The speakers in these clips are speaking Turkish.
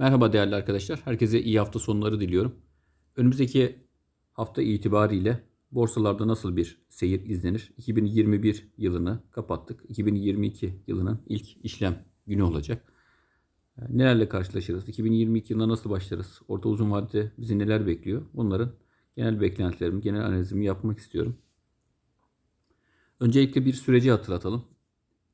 Merhaba değerli arkadaşlar. Herkese iyi hafta sonları diliyorum. Önümüzdeki hafta itibariyle borsalarda nasıl bir seyir izlenir? 2021 yılını kapattık. 2022 yılının ilk işlem günü olacak. Ee, Nelerle karşılaşırız? 2022 yılına nasıl başlarız? Orta uzun vadede bizi neler bekliyor? Bunların genel beklentilerimi, genel analizimi yapmak istiyorum. Öncelikle bir süreci hatırlatalım.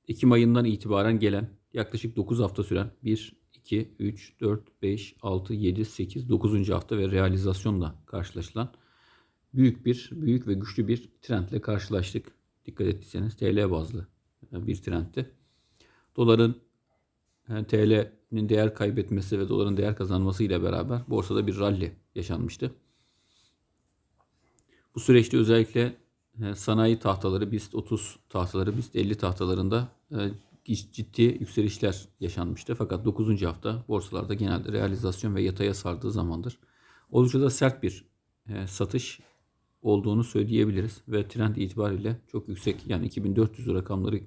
Ekim ayından itibaren gelen yaklaşık 9 hafta süren 1, 2, 3, 4, 5, 6, 7, 8, 9. hafta ve realizasyonla karşılaşılan büyük bir, büyük ve güçlü bir trendle karşılaştık. Dikkat ettiyseniz TL bazlı bir trendti. Doların yani TL'nin değer kaybetmesi ve doların değer kazanması ile beraber borsada bir rally yaşanmıştı. Bu süreçte özellikle e, sanayi tahtaları, BIST 30 tahtaları, BIST 50 tahtalarında e, ciddi yükselişler yaşanmıştı. Fakat 9. hafta borsalarda genelde realizasyon ve yataya sardığı zamandır. Oldukça da sert bir e, satış olduğunu söyleyebiliriz ve trend itibariyle çok yüksek yani 2400 rakamları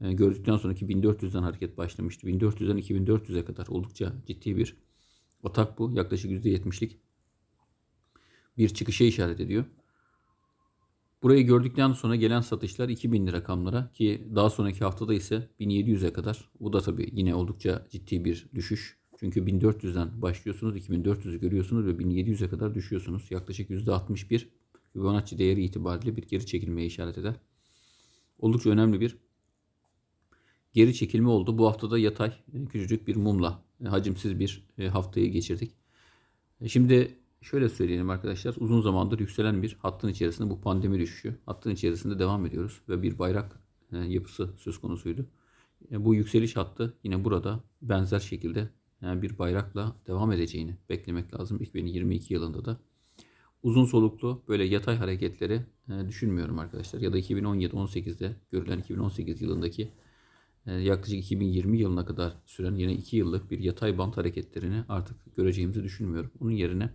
gördükten sonra 1400'den hareket başlamıştı. 1400'den 2400'e kadar oldukça ciddi bir atak bu. Yaklaşık %70'lik bir çıkışa işaret ediyor. Burayı gördükten sonra gelen satışlar 2000 rakamlara ki daha sonraki haftada ise 1700'e kadar. Bu da tabii yine oldukça ciddi bir düşüş. Çünkü 1400'den başlıyorsunuz, 2400'ü görüyorsunuz ve 1700'e kadar düşüyorsunuz. Yaklaşık %61 Fibonacci değeri itibariyle bir geri çekilmeye işaret eder. Oldukça önemli bir geri çekilme oldu. Bu haftada yatay küçücük bir mumla hacimsiz bir haftayı geçirdik. Şimdi şöyle söyleyelim arkadaşlar. Uzun zamandır yükselen bir hattın içerisinde bu pandemi düşüşü. Hattın içerisinde devam ediyoruz ve bir bayrak yapısı söz konusuydu. Bu yükseliş hattı yine burada benzer şekilde bir bayrakla devam edeceğini beklemek lazım 2022 yılında da. Uzun soluklu böyle yatay hareketleri düşünmüyorum arkadaşlar. Ya da 2017-18'de görülen 2018 yılındaki yaklaşık 2020 yılına kadar süren yine 2 yıllık bir yatay bant hareketlerini artık göreceğimizi düşünmüyorum. Onun yerine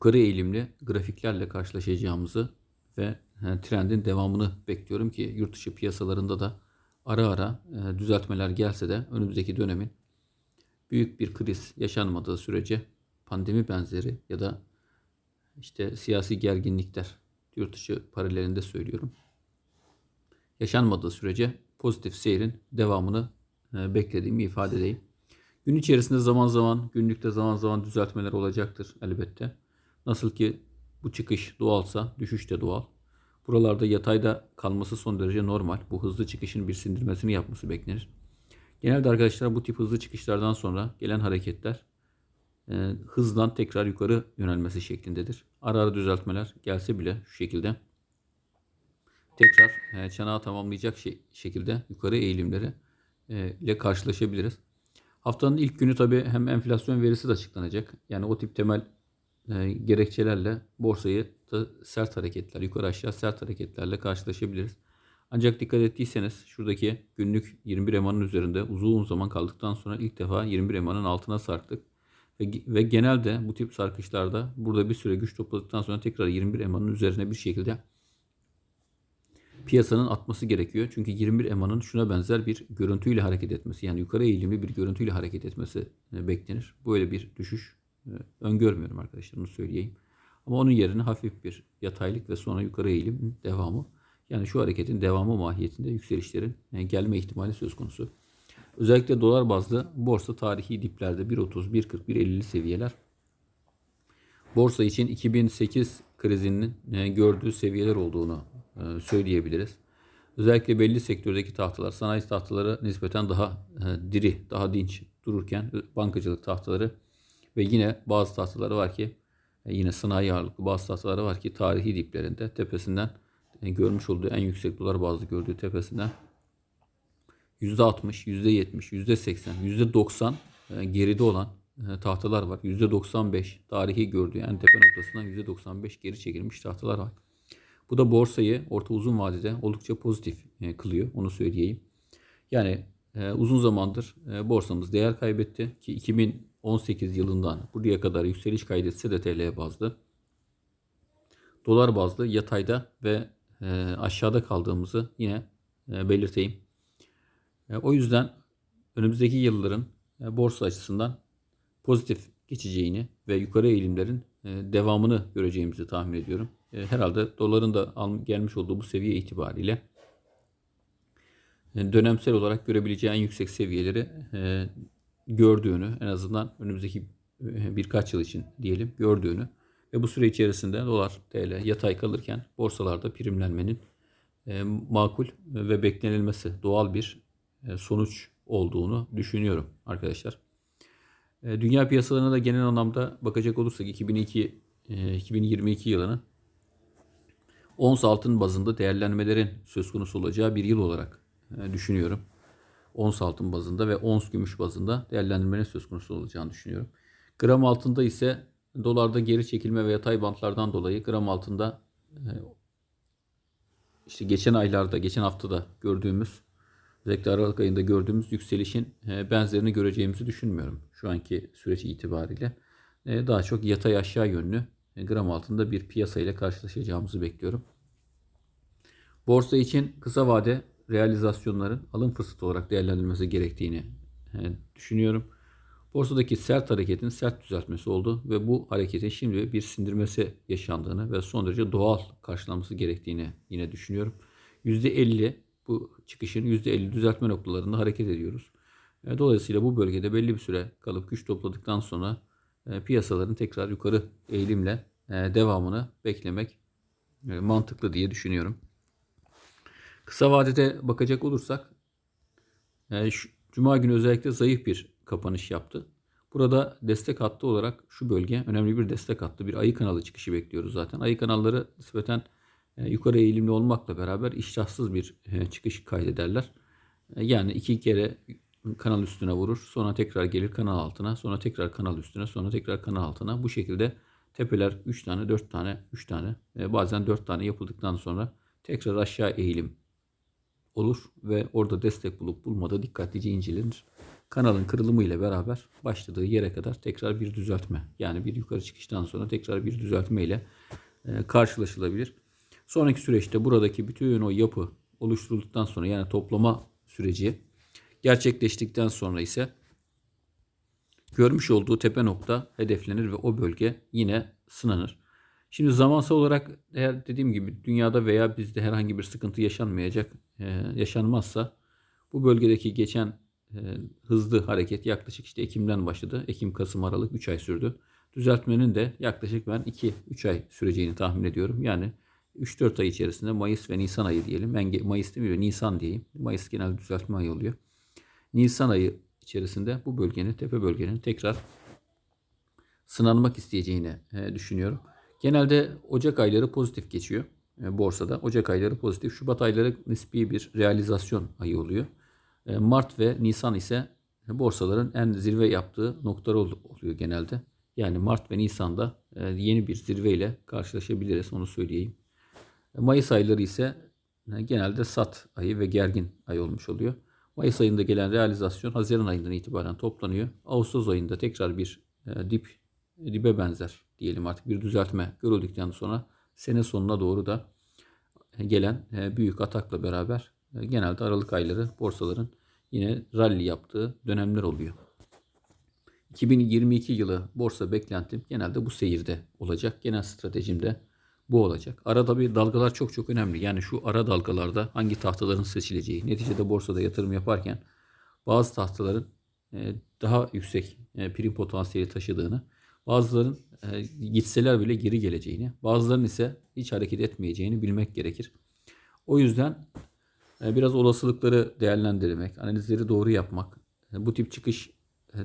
yukarı eğilimli grafiklerle karşılaşacağımızı ve trendin devamını bekliyorum ki yurt dışı piyasalarında da ara ara düzeltmeler gelse de önümüzdeki dönemin büyük bir kriz yaşanmadığı sürece pandemi benzeri ya da işte siyasi gerginlikler yurt dışı paralelinde söylüyorum. Yaşanmadığı sürece pozitif seyrin devamını beklediğimi ifade edeyim. Gün içerisinde zaman zaman, günlükte zaman zaman düzeltmeler olacaktır elbette. Nasıl ki bu çıkış doğalsa düşüş de doğal. Buralarda yatayda kalması son derece normal. Bu hızlı çıkışın bir sindirmesini yapması beklenir. Genelde arkadaşlar bu tip hızlı çıkışlardan sonra gelen hareketler e, hızdan tekrar yukarı yönelmesi şeklindedir. Ara ara düzeltmeler gelse bile şu şekilde tekrar e, çanağı tamamlayacak şey, şekilde yukarı eğilimleri e, ile karşılaşabiliriz. Haftanın ilk günü tabi hem enflasyon verisi de açıklanacak. Yani o tip temel e, gerekçelerle borsayı sert hareketler, yukarı aşağı sert hareketlerle karşılaşabiliriz. Ancak dikkat ettiyseniz şuradaki günlük 21 EMA'nın üzerinde uzun zaman kaldıktan sonra ilk defa 21 EMA'nın altına sarktık. Ve, ve genelde bu tip sarkışlarda burada bir süre güç topladıktan sonra tekrar 21 EMA'nın üzerine bir şekilde piyasanın atması gerekiyor. Çünkü 21 EMA'nın şuna benzer bir görüntüyle hareket etmesi yani yukarı eğilimli bir görüntüyle hareket etmesi e, beklenir. Böyle bir düşüş öngörmüyorum arkadaşlar onu söyleyeyim. Ama onun yerine hafif bir yataylık ve sonra yukarı eğilim devamı. Yani şu hareketin devamı mahiyetinde yükselişlerin e, gelme ihtimali söz konusu. Özellikle dolar bazlı borsa tarihi diplerde 1.30, 1.40, 1.50'li seviyeler. Borsa için 2008 krizinin gördüğü seviyeler olduğunu e, söyleyebiliriz. Özellikle belli sektördeki tahtalar, sanayi tahtaları nispeten daha e, diri, daha dinç dururken bankacılık tahtaları ve yine bazı tahtaları var ki e, yine sanayi ağırlıklı bazı tahtaları var ki tarihi diplerinde tepesinden görmüş olduğu en yüksek dolar bazlı gördüğü tepesinden %60, %70, %80, %90 geride olan tahtalar var. %95 tarihi gördüğü en tepe noktasından %95 geri çekilmiş tahtalar var. Bu da borsayı orta uzun vadede oldukça pozitif e, kılıyor. Onu söyleyeyim. Yani e, uzun zamandır e, borsamız değer kaybetti ki 2018 yılından buraya kadar yükseliş kaydetse de TL bazlı. Dolar bazlı yatayda ve aşağıda kaldığımızı yine belirteyim. O yüzden önümüzdeki yılların e, borsa açısından pozitif geçeceğini ve yukarı eğilimlerin e, devamını göreceğimizi tahmin ediyorum. E, Herhalde doların da gelmiş olduğu bu seviye itibariyle e, dönemsel olarak görebileceği en yüksek seviyeleri e, gördüğünü en azından önümüzdeki e, birkaç yıl için diyelim gördüğünü ve bu süre içerisinde dolar TL yatay kalırken borsalarda primlenmenin e, makul ve beklenilmesi doğal bir e, sonuç olduğunu düşünüyorum arkadaşlar. Dünya piyasalarına da genel anlamda bakacak olursak 2002 e, 2022 yılını ons altın bazında değerlenmelerin söz konusu olacağı bir yıl olarak düşünüyorum. Ons altın bazında ve ons gümüş bazında değerlendirmenin söz konusu olacağını düşünüyorum. Gram altında ise dolarda geri çekilme ve yatay bantlardan dolayı gram altında e, işte geçen aylarda, geçen haftada gördüğümüz, özellikle Aralık ayında gördüğümüz yükselişin e, benzerini göreceğimizi düşünmüyorum şu anki süreç itibariyle. E, Daha çok yatay aşağı yönlü gram altında bir piyasa ile karşılaşacağımızı bekliyorum. Borsa için kısa vade realizasyonların alım fırsatı olarak değerlendirilmesi gerektiğini e, düşünüyorum. Borsadaki sert hareketin sert düzeltmesi oldu ve bu hareketin şimdi bir sindirmesi yaşandığını ve son derece doğal karşılanması gerektiğini yine düşünüyorum. %50 bu çıkışın %50 düzeltme noktalarında hareket ediyoruz. E, Dolayısıyla bu bölgede belli bir süre kalıp güç topladıktan sonra e, piyasaların tekrar yukarı eğilimle devamını beklemek mantıklı diye düşünüyorum. Kısa vadede bakacak olursak e, şu, Cuma günü özellikle zayıf bir kapanış yaptı. Burada destek hattı olarak şu bölge önemli bir destek hattı. Bir ayı kanalı çıkışı bekliyoruz zaten. Ayı kanalları nispeten e, yukarı eğilimli olmakla beraber iştahsız bir e, çıkış kaydederler. E, yani iki kere kanal üstüne vurur. Sonra tekrar gelir kanal altına. Sonra tekrar kanal üstüne. Sonra tekrar kanal altına. Bu şekilde tepeler 3 tane, 4 tane, 3 tane bazen 4 tane yapıldıktan sonra tekrar aşağı eğilim olur ve orada destek bulup bulmada dikkatlice incelenir. Kanalın kırılımı ile beraber başladığı yere kadar tekrar bir düzeltme yani bir yukarı çıkıştan sonra tekrar bir düzeltme ile e, karşılaşılabilir. Sonraki süreçte buradaki bütün o yapı oluşturulduktan sonra yani toplama süreci gerçekleştikten sonra ise görmüş olduğu tepe nokta hedeflenir ve o bölge yine sınanır. Şimdi zamansal olarak eğer dediğim gibi dünyada veya bizde herhangi bir sıkıntı yaşanmayacak, e, yaşanmazsa bu bölgedeki geçen e, hızlı hareket yaklaşık işte Ekim'den başladı. Ekim, Kasım, Aralık 3 ay sürdü. Düzeltmenin de yaklaşık ben 2-3 ay süreceğini tahmin ediyorum. Yani 3-4 ay içerisinde Mayıs ve Nisan ayı diyelim. Ben Mayıs demiyorum Nisan diyeyim. Mayıs genel düzeltme ayı oluyor. Nisan ayı içerisinde bu bölgenin, tepe bölgenin tekrar sınanmak isteyeceğini e, düşünüyorum. Genelde Ocak ayları pozitif geçiyor e, borsada. Ocak ayları pozitif. Şubat ayları nispi bir realizasyon ayı oluyor. E, Mart ve Nisan ise borsaların en zirve yaptığı noktalar ol- oluyor genelde. Yani Mart ve Nisan'da e, yeni bir zirveyle karşılaşabiliriz onu söyleyeyim. Mayıs ayları ise genelde sat ayı ve gergin ay olmuş oluyor. Mayıs ayında gelen realizasyon Haziran ayından itibaren toplanıyor. Ağustos ayında tekrar bir dip dibe benzer diyelim artık bir düzeltme görüldükten sonra sene sonuna doğru da gelen e, büyük atakla beraber e, genelde Aralık ayları borsaların yine rally yaptığı dönemler oluyor. 2022 yılı borsa beklentim genelde bu seyirde olacak. Genel stratejim de bu olacak. Arada bir dalgalar çok çok önemli. Yani şu ara dalgalarda hangi tahtaların seçileceği. Neticede borsada yatırım yaparken bazı tahtaların e, daha yüksek e, prim potansiyeli taşıdığını, bazıların e, gitseler bile geri geleceğini, bazılarının ise hiç hareket etmeyeceğini bilmek gerekir. O yüzden e, biraz olasılıkları değerlendirmek, analizleri doğru yapmak, e, bu tip çıkış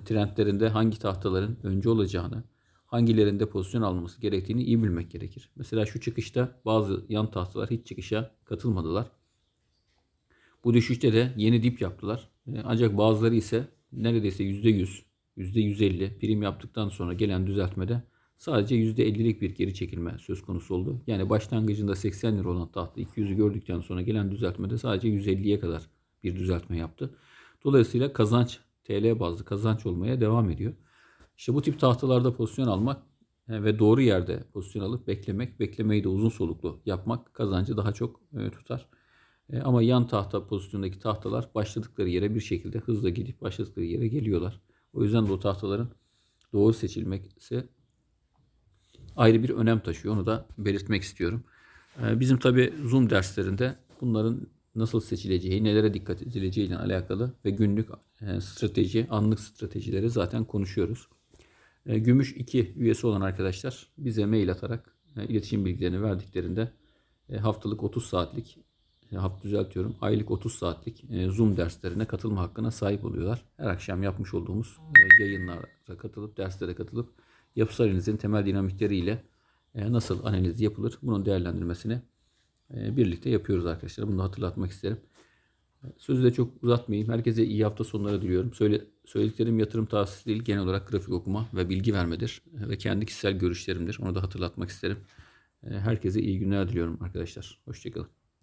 trendlerinde hangi tahtaların önce olacağını, hangilerinde pozisyon alması gerektiğini iyi bilmek gerekir. Mesela şu çıkışta bazı yan tahtalar hiç çıkışa katılmadılar. Bu düşüşte de yeni dip yaptılar. Ancak bazıları ise neredeyse %100, %150 prim yaptıktan sonra gelen düzeltmede sadece %50'lik bir geri çekilme söz konusu oldu. Yani başlangıcında 80 lira olan tahta 200'ü gördükten sonra gelen düzeltmede sadece 150'ye kadar bir düzeltme yaptı. Dolayısıyla kazanç TL bazlı kazanç olmaya devam ediyor. İşte bu tip tahtalarda pozisyon almak e, ve doğru yerde pozisyon alıp beklemek, beklemeyi de uzun soluklu yapmak kazancı daha çok e, tutar. E, Ama yan tahta pozisyondaki tahtalar başladıkları yere bir şekilde hızla gidip başladıkları yere geliyorlar. O yüzden de o tahtaların doğru seçilmesi ayrı bir önem taşıyor. Onu da belirtmek istiyorum. Ee, Bizim tabi Zoom derslerinde bunların nasıl seçileceği, nelere dikkat edileceği ile alakalı ve günlük e, strateji, anlık stratejileri zaten konuşuyoruz. E, Gümüş 2 üyesi olan arkadaşlar bize mail atarak e, iletişim bilgilerini verdiklerinde haftalık 30 saatlik, hafta düzeltiyorum, aylık 30 saatlik e, Zoom derslerine katılma hakkına sahip oluyorlar. Her akşam yapmış olduğumuz e, yayınlara katılıp, derslere katılıp yapısal analizin temel dinamikleriyle e, nasıl analiz yapılır bunun değerlendirmesini e, birlikte yapıyoruz arkadaşlar. Bunu da hatırlatmak isterim. Sözü de çok uzatmayayım. Herkese iyi hafta sonları diliyorum. Söyle, söylediklerim yatırım tavsiyesi değil, genel olarak grafik okuma ve bilgi vermedir. Ve kendi kişisel görüşlerimdir. Onu da hatırlatmak isterim. Herkese iyi günler diliyorum arkadaşlar. Hoşçakalın.